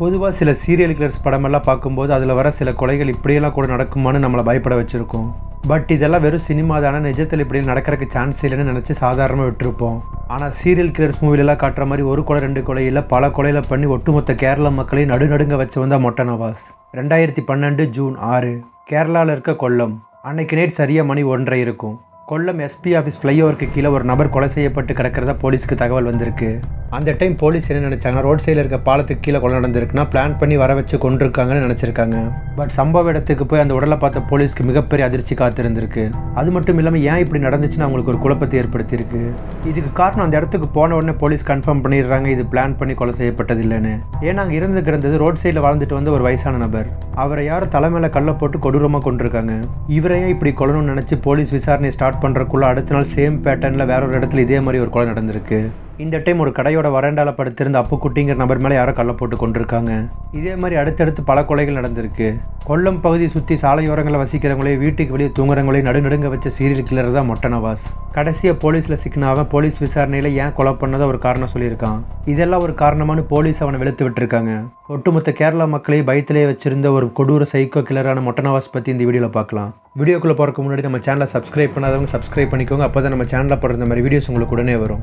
பொதுவாக சில serial killers படமெல்லாம் பார்க்கும்போது அதில் வர சில கொலைகள் இப்படியெல்லாம் கூட நடக்குமான்னு நம்மளை பயப்பட வச்சுருக்கோம். பட் இதெல்லாம் வெறும் சினிமா தானே நிஜத்தில் இப்படி நடக்கிறதுக்கு சான்ஸ் இல்லைன்னு நினச்சி சாதாரணமாக விட்டுருப்போம். ஆனால் சீரியல் கில்லர்ஸ் மூவிலெல்லாம் காட்டுற மாதிரி ஒரு கொலை ரெண்டு கொலையில் பல கொலையில் பண்ணி ஒட்டுமொத்த கேரள மக்களையும் நடுநடுங்க வச்சு வந்தால் மொட்டை நவாஸ். ரெண்டாயிரத்தி பன்னெண்டு ஜூன் ஆறு கேரளாவில் இருக்க கொல்லம். அன்னைக்கு நைட் சரியாக மணி ஒன்றரை இருக்கும். கொல்லம் எஸ்பி ஆஃபீஸ் ஃப்ளைஓவருக்கு கீழே ஒரு நபர் கொலை செய்யப்பட்டு கிடக்கிறதா போலீஸ்க்கு தகவல் வந்திருக்கு. அந்த டைம் போலீஸ் என்ன நினச்சாங்க? ரோட் சைடில் இருக்க பாலத்துக்கு கீழே கொலை நடந்திருக்குன்னா பிளான் பண்ணி வர வச்சு கொண்டிருக்காங்கன்னு நினச்சிருக்காங்க. பட் சம்பவ இடத்துக்கு போய் அந்த உடலை பார்த்த போலீஸ்க்கு மிகப்பெரிய அதிர்ச்சி காத்திருந்திருக்கு அது மட்டும் இல்லாமல் ஏன் இப்படி நடந்துச்சுன்னு அவங்களுக்கு ஒரு குழப்பத்தை ஏற்படுத்தியிருக்கு. இதுக்கு காரணம் அந்த இடத்துக்கு போன உடனே போலீஸ் கன்ஃபார்ம் பண்ணிடுறாங்க இது பிளான் பண்ணி கொலை செய்யப்பட்டது இல்லைன்னு ஏன்னா அங்கே இருந்து கிடந்தது ரோட் சைடில் வாழ்ந்துட்டு வந்த ஒரு வயசான நபர். அவரை யாரும் தலைமையில் கல்லை போட்டு கொடூரமாக கொண்டிருக்காங்க இவரையும் இப்படி கொல்லணும்னு நினச்சி போலீஸ் விசாரணை ஸ்டார்ட் பண்ணுறக்குள்ள அடுத்த நாள் சேம் பேட்டர்னில் வேற ஒரு இடத்துல இதே மாதிரி ஒரு கொலை நடந்திருக்கு. இந்த டைம் ஒரு கடையோட வராண்டால படுத்திருந்த அப்புக்குட்டிங்கிற நபர் மேலே யாரோ கள்ள போட்டு கொண்டிருக்காங்க இதே மாதிரி அடுத்தடுத்து பல கொலைகள் நடந்திருக்கு. கொல்லம் பகுதி சுற்றி சாலையோரங்களில் வசிக்கிறவங்களே வீட்டுக்கு வெளியே தூங்குறவங்களே நடுநடுங்க வச்ச சீரியல் கில்லர் தான் மொட்டை நவாஸ் கடைசியாக போலீஸில் சிக்கினாவன் போலீஸ் விசாரணையில் ஏன் கொலை பண்ணதை ஒரு காரணம் சொல்லியிருக்கான். இதெல்லாம் ஒரு காரணமானு போலீஸ் அவனை வெளுத்து விட்டுருக்காங்க. ஒட்டுமொத்த கேரளா மக்களை பயத்திலேயே வச்சிருந்த ஒரு கொடூர சைக்கோ கில்லரான மொட்டை நவாஸ் பற்றி இந்த வீடியோவில் பார்க்கலாம். வீடியோக்குள்ளே போகிறக்கு முன்னாடி நம்ம சேனலை சப்ஸ்கிரைப் பண்ணாதவங்க சப்ஸ்கிரைப் பண்ணிக்கோங்க. அப்போ தான் நம்ம சேனலில் போடுற மாதிரி வீடியோஸ் உங்களுக்கு உடனே வரும்.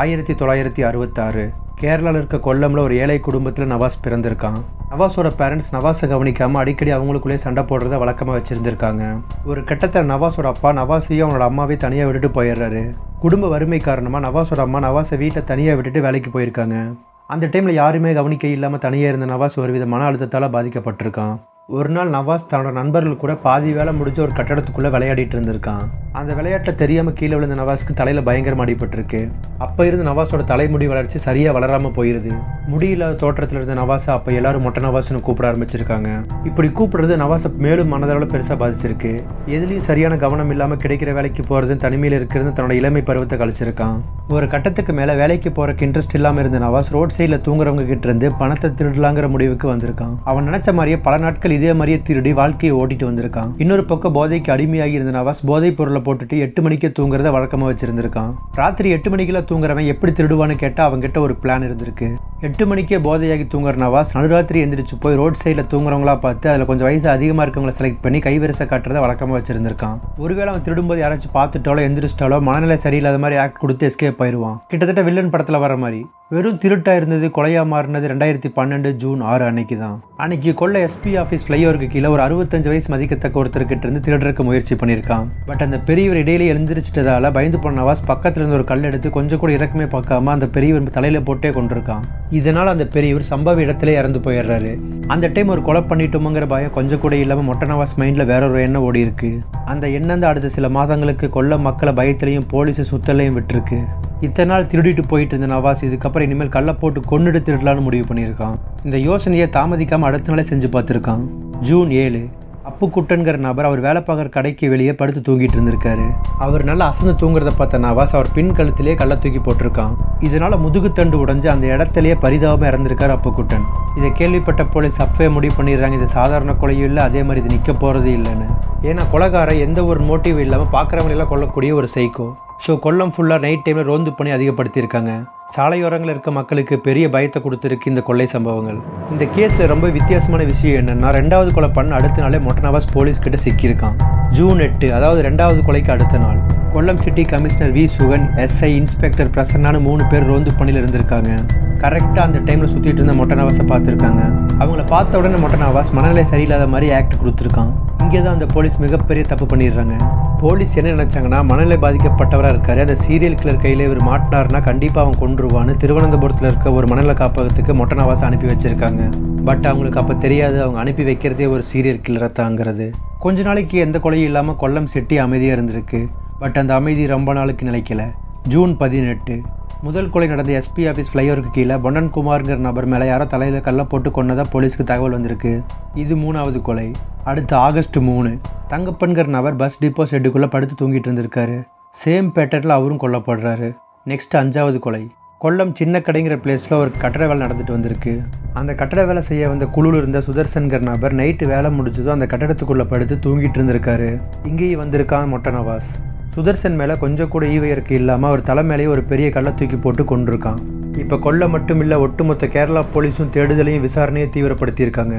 ஆயிரத்தி தொள்ளாயிரத்தி அறுபத்தாறு கேரளாவில் இருக்க கொல்லம்ல ஒரு ஏழை குடும்பத்தில் நவாஸ் பிறந்திருக்கான். நவாஸோட பேரண்ட்ஸ் நவாஸை கவனிக்காமல் அடிக்கடி அவங்களுக்குள்ளே சண்டை போடுறத வழக்கமாக வச்சுருந்துருக்காங்க. ஒரு கட்டத்தில் நவாஸோட அப்பா நவாஸையும் அவனோட அம்மாவே தனியாக விட்டுட்டு போயிடுறாரு. குடும்ப வறுமை காரணமாக நவாஸோட அம்மா நவாஸை வீட்டில் தனியாக விட்டுட்டு வேலைக்கு போயிருக்காங்க. அந்த டைமில் யாருமே கவனிக்க இல்லாமல் தனியாக இருந்த நவாஸ் ஒரு வித மன அழுத்தத்தால் பாதிக்கப்பட்டிருக்கான். ஒரு நாள் நவாஸ் தன்னோட நண்பர்கள் கூட பாதி வேலை முடிஞ்ச ஒரு கட்டடத்துக்குள்ளே விளையாடிட்டு இருந்திருக்கான். அந்த விளையாட்டில் தெரியாமல் கீழே விழுந்த நவாஸ்க்கு தலையில் பயங்கரமாக அடிபட்டிருக்கு. அப்போ இருந்து நவாஸோட தலைமுடி வளர்ச்சி சரியாக வளராமல் போயிருது. முடியில்லாத தோற்றத்தில் இருந்த நவாஸை அப்போ எல்லாரும் மொட்டை நவாஸ்னு கூப்பிட ஆரம்பிச்சிருக்காங்க. இப்படி கூப்பிடுறது நவாஸை மேலும் மனதளவில் பெருசாக பாதிச்சிருக்கு. எதுலேயும் சரியான கவனம் இல்லாமல் கிடைக்கிற வேலைக்கு போகிறது தனிமையில் இருக்கிறது தன்னோட இளமை பருவத்தை கழிச்சிருக்கான். ஒரு கட்டத்துக்கு மேலே வேலைக்கு போகிறக்கு இன்ட்ரெஸ்ட் இல்லாமல் இருந்த நவாஸ் ரோட் சைடில் தூங்குறவங்க கிட்ட இருந்து பணத்தை திருடலாங்கிற முடிவுக்கு வந்திருக்கான். அவன் நினைச்ச மாதிரியே பல நாட்கள் இதே மாதிரியே திருடி வாழ்க்கையை ஓட்டிட்டு வந்திருக்கான். இன்னொரு பக்கம் போதைக்கு அடிமையாகி இருந்த நவாஸ் போதைப் பொருளை போட்டுட்டு எட்டு மணிக்கே தூங்குறத வழக்கமாக வச்சிருந்திருக்கான். ராத்திரி எட்டு மணிக்கெல்லாம் தூங்குறவன் எப்படி திருடுவான்னு கேட்டால் அவன்கிட்ட ஒரு பிளான் இருந்திருக்கு. எட்டு மணிக்கே போதையாகி தூங்குற நவாஸ் நடுராத்திரி எந்திரிச்சு போய் ரோட் சைடில் தூங்குறவங்களா பார்த்து அதில் கொஞ்சம் வயசு அதிகமாக இருக்கவங்களை செலக்ட் பண்ணி கைவரிசை காட்டுறத வழக்கமாக வச்சிருந்திருக்கான். ஒருவேளை அவன் திருடும்போது யாராச்சும் பார்த்துட்டாலோ எந்திரிச்சிட்டாலோ மனநிலை சரியில்லாத மாதிரி ஆக்ட் கொடுத்து எஸ்கேப் ஆயிடுவான் கிட்டத்தட்ட வில்லன் படத்தில் வர மாதிரி. வெறும் திருட்டாக இருந்தது கொலையாக மாறினது ரெண்டாயிரத்தி பன்னெண்டு ஜூன் ஆறு அன்னைக்கு தான். அன்னைக்கு கொள்ள எஸ்பி ஆஃபீஸ் ஃப்ளைஓவருக்கு கீழே ஒரு அறுபத்தஞ்சு வயசு மதிக்கத்தக்க ஒருத்தர்கிட்ட இருந்து திருடுறதுக்கு முயற்சி பண்ணியிருக்கான். பட் அந்த பெரியவர் இடையில எழுந்திரிச்சிட்டதால பயந்து போன நவாஸ் பக்கத்துல இருந்து ஒரு கல் எடுத்து கொஞ்சம் கூட இறக்கமே பார்க்காம அந்த பெரியவர் தலையில போட்டே கொண்டிருக்கான். இதனால் அந்த பெரியவர் சம்பவ இடத்துல இறந்து போயிடுறாரு. அந்த டைம் ஒரு கொலை பண்ணிட்டோமுங்கிற பயம் கொஞ்சம் கூட இல்லாமல் மொட்டை நவாஸ் மைண்டில் வேற ஒரு எண்ணம் ஓடி இருக்கு அந்த எண்ணம் தான் அடுத்த சில மாதங்களுக்கு கொல்ல மக்களை பயத்திலையும் போலீஸ் சுத்தலையும் விட்டுருக்கு. இத்தனை நாள் திருடிட்டு போயிட்டு இருந்த நவாஸ் இதுக்கப்புறம் இனிமேல் கள்ள போட்டு கொண்டுட்டு திருடலான்னு முடிவு பண்ணியிருக்கான். இந்த யோசனையை தாமதிக்காமல் அடுத்த நாளே செஞ்சு பார்த்துருக்கான். ஜூன் ஏழு. அப்புக்குட்டன்கிற நபர் அவர் வேலை பார்க்குற கடைக்கு வெளியே படுத்து தூங்கிட்டு இருந்திருக்காரு. அவர் நல்லா அசந்து தூங்குறத பார்த்த நவாஸ் அவர் பின் கழுத்திலேயே கள்ள தூக்கி போட்டிருக்கான். இதனால முதுகுத்தண்டு உடைஞ்சு அந்த இடத்துலயே பரிதாபமாக இறந்திருக்காரு அப்புக்குட்டன். இதை கேள்விப்பட்ட போலீஸ் அப்பவே முடிவு பண்ணிடுறாங்க. இது சாதாரண கொலையும் இல்லை அதே மாதிரி இது நிற்க போகிறது இல்லைன்னு. ஏன்னா கொலகாரம் எந்த ஒரு மோட்டிவ் இல்லாமல் பார்க்குறவங்களெல்லாம் கொல்லக்கூடிய ஒரு சைக்கோ ஸோ கொல்லம் ஃபுல்லாக நைட் டைமில் ரோந்து பண்ணி அதிகப்படுத்தியிருக்காங்க. சாலையோரங்களில் இருக்க மக்களுக்கு பெரிய பயத்தை கொடுத்துருக்கு இந்த கொள்ளை சம்பவங்கள். இந்த கேஸில் ரொம்ப வித்தியாசமான விஷயம் என்னென்னா ரெண்டாவது கொலை பண்ண அடுத்த நாளே மொட்டனவாஸ் போலீஸ்கிட்ட சிக்கியிருக்கான். ஜூன் எட்டு அதாவது ரெண்டாவது கொலைக்கு அடுத்த நாள். Kollam city commissioner V. Sugan SI inspector பிரசன்னான மூணு பேர் ரோந்து பணியில் இருந்திருக்காங்க. கரெக்டாக அந்த டைமில் சுற்றிட்டு இருந்த மொட்டனவாஸை பார்த்துருக்காங்க. அவங்கள பார்த்த உடனே மொட்டனாவாஸ் மனநிலை சரியில்லாத மாதிரி ஆக்ட் கொடுத்துருக்கான். இங்கே தான் அந்த போலீஸ் மிகப்பெரிய தப்பு பண்ணிடுறாங்க. போலீஸ் என்ன நினச்சாங்கன்னா மனநிலை பாதிக்கப்பட்டவராக இருக்கார். அந்த சீரியல் கிளர் கையில் இவர் மாட்டினார்னா கண்டிப்பாக அவன் கொண்டுருவான்னு திருவனந்தபுரத்தில் இருக்க ஒரு மனநல காப்பகத்துக்கு மொட்டனவாஸ் அனுப்பி வச்சுருக்காங்க. பட் அவங்களுக்கு அப்போ தெரியாது அவங்க அனுப்பி வைக்கிறதே ஒரு சீரியல் கில்லரை தாங்கிறது. கொஞ்ச நாளைக்கு எந்த கொலையும் இல்லாமல் கொல்லம் சிட்டி அமைதியாக இருந்திருக்கு. பட் அந்த அமைதி ரொம்ப நாளுக்கு நிலைக்கல. ஜூன் பதினெட்டு முதல் கொலை நடந்த எஸ்பி ஆஃபீஸ் ஃப்ளைஓவருக்கு கீழே பொன்னன் குமார்ங்கிற நபர் மேலே யாரோ தலையில் கல்லை போட்டு கொன்னதா போலீஸ்க்கு தகவல் வந்திருக்கு. இது மூணாவது கொலை. அடுத்து ஆகஸ்ட் மூணு தங்கப்பன்கிற நபர் பஸ் டிப்போ ஷெட்டுக்குள்ளே படுத்து தூங்கிட்டு இருந்திருக்காரு. சேம் பேட்டர்னில் அவரும் கொல்லப்படுறாரு. நெக்ஸ்ட் அஞ்சாவது கொலை. கொல்லம் சின்ன கடைங்கிற பிளேஸில் ஒரு கட்டட வேலை நடந்துட்டு வந்திருக்கு. அந்த கட்டட வேலை செய்ய வந்த குழுவில் இருந்த சுதர்சன்கர் நபர் நைட்டு வேலை முடிச்சதும் அந்த கட்டடத்துக்குள்ளே படுத்து தூங்கிட்டு இருந்திருக்காரு. இங்கேயும் வந்திருக்கான் மொட்டை நவாஸ். சுதர்சன் மேலே கொஞ்சம் கூட ஈவையருக்கு இல்லாமல் அவர் தலை மேலேயே ஒரு பெரிய கல்லை தூக்கி போட்டு கொண்டிருக்கான் இப்போ கொல்ல மட்டும் இல்லை ஒட்டுமொத்த கேரளா போலீஸும் தேடுதலையும் விசாரணையை தீவிரப்படுத்தியிருக்காங்க.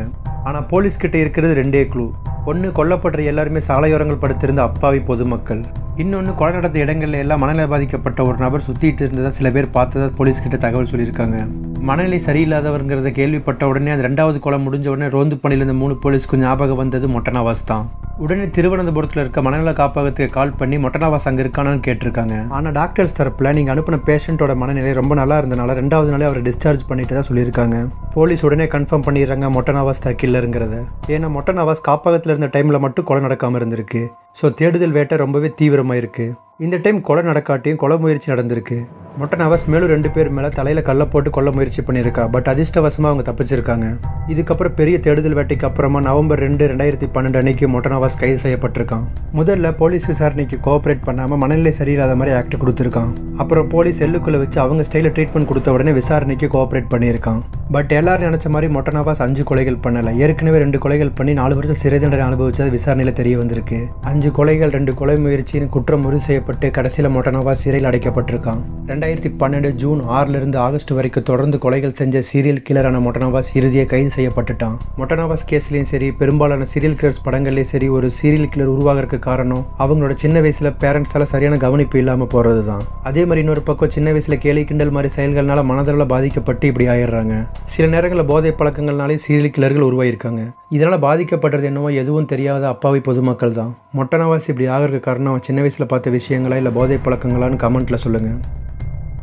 ஆனால் போலீஸ்கிட்ட இருக்கிறது ரெண்டே க்ளூ ஒன்று கொல்லப்படுற எல்லாருமே சாலையோரங்கள் படுத்திருந்த அப்பாவி பொதுமக்கள். இன்னொன்று கொலை நடந்த இடங்கள்ல எல்லாம் மனநிலை பாதிக்கப்பட்ட ஒரு நபர் சுற்றிட்டு இருந்ததா சில பேர் பார்த்ததா போலீஸ்கிட்ட தகவல் சொல்லியிருக்காங்க. மனநிலை சரியில்லாதவருங்கிறத கேள்விப்பட்ட உடனே அந்த ரெண்டாவது கொலை முடிஞ்ச உடனே ரோந்து பணியில் இருந்த மூணு போலீஸ்க்கு ஞாபகம் வந்தது மொட்டனாவாஸ் தான். உடனே திருவனந்தபுரத்தில் இருக்க மனநல காப்பகத்துக்கு கால் பண்ணி மொட்டனாவாஸ் அங்கே இருக்கானான்னு கேட்டிருக்காங்க. ஆனால் டாக்டர்ஸ் தரப்பில் நீங்கள் அனுப்பின பேஷண்ட்டோட மனநிலை ரொம்ப நல்லா இருந்தனால ரெண்டாவது நாளே அவரை டிஸ்சார்ஜ் பண்ணிட்டு தான் சொல்லியிருக்காங்க. போலீஸ் உடனே கன்ஃபார்ம் பண்ணிடுறாங்க மொட்டனாவாஸ் தான் கில்லருங்கிறத ஏன்னா மொட்டனாவாஸ் காப்பகத்தில் இருந்த டைமில் மட்டும் கொலை நடக்காமல் இருந்திருக்கு. ஸோ தேடுதல் வேட்டை ரொம்பவே தீவிரமாக இருக்குது இந்த டைம் கொலை நடக்காட்டியும் கொலை முயற்சி நடந்திருக்கு. மொட்டை நவாஸ் மேலும் ரெண்டு பேர் மேலே தலையில் கல்லை போட்டு கொல்ல முயற்சி பண்ணியிருக்கா. பட் அதிர்ஷ்டவசமாக அவங்க தப்பிச்சிருக்காங்க. இதுக்கப்புறம் பெரிய தேடுதல் வேட்டைக்கு அப்புறமா நவம்பர் ரெண்டு ரெண்டாயிரத்தி பன்னெண்டு அன்னைக்கு மொட்டை நவாஸ் கைது செய்யப்பட்டிருக்கான். முதல்ல போலீஸ் விசாரணைக்கு கோஆப்ரேட் பண்ணாமல் மனநிலை சரியில்லாத மாதிரி ஆக்ட் கொடுத்துருக்கான். அப்புறம் போலீஸ் செல்லுக்குள்ளே வச்சு அவங்க ஸ்டைலில் ட்ரீட்மெண்ட் கொடுத்த உடனே விசாரணைக்கு கோஆப்ரேட் பண்ணியிருக்கான். பட் எல்லாரும் நினச்ச மாதிரி மொட்டை நவாஸ் அஞ்சு கொலைகள் பண்ணலை. ஏற்கனவே ரெண்டு கொலைகள் பண்ணி நாலு வருஷம் சிறை தண்டனை அனுபவிச்சது விசாரணையில் தெரிய வந்திருக்கு. அஞ்சு கொலைகள் ரெண்டு கொலை முயற்சின்னு குற்றம் உறுதி செய்யப்பட்டு கடைசியில் மொட்டை நவாஸ் சிறையில் அடைக்கப்பட்டிருக்கான். ரெண்டாயிரத்தி பன்னெண்டு ஜூன் ஆறிலிருந்து ஆகஸ்ட் வரைக்கும் தொடர்ந்து கொலைகள் செஞ்ச சீரியல் கில்லரான மொட்டனவாஸ் இறுதியை கைது செய்யப்பட்டுட்டான். மொட்டனவாஸ் கேஸ்லேயும் சரி பெரும்பாலான சீரியல் கில்லர்ஸ் படங்கள்லேயும் சரி ஒரு சீரியல் கில்லர் உருவாகிறதுக்கு காரணம் அவங்களோட சின்ன வயசுல பேரண்ட்ஸால சரியான கவனிப்பு இல்லாமல் போகிறது தான் அதே மாதிரி இன்னொரு பக்கம் சின்ன வயசுல கேலி கிண்டல் மாதிரி செயல்கள்னால மனதளவில் பாதிக்கப்பட்டு இப்படி ஆயிடுறாங்க. சில நேரங்களில் போதை பழக்கங்கள்னாலே சீரியல் கில்லர்கள் உருவாயிருக்காங்க. இதனால் பாதிக்கப்படுறது என்னவோ எதுவும் தெரியாத அப்பாவி பொதுமக்கள் தான் மொட்டனவாசி இப்படி ஆகிறதுக்கு காரணம் அவன் சின்ன வயசில் பார்த்த விஷயங்களா இல்லை போதை பழக்கங்களான்னு கமெண்ட்டில் சொல்லுங்கள்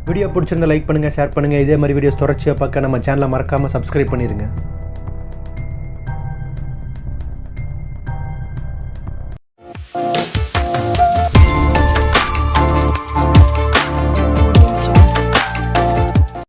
வீடியோ பிடிச்சிருந்தா லைக் பண்ணுங்கள் ஷேர் பண்ணுங்கள் இதே மாதிரி வீடியோஸ் தொடர்ச்சியாக பார்க்க நம்ம சேனலை மறக்காமல் சப்ஸ்கிரைப் பண்ணிடுங்க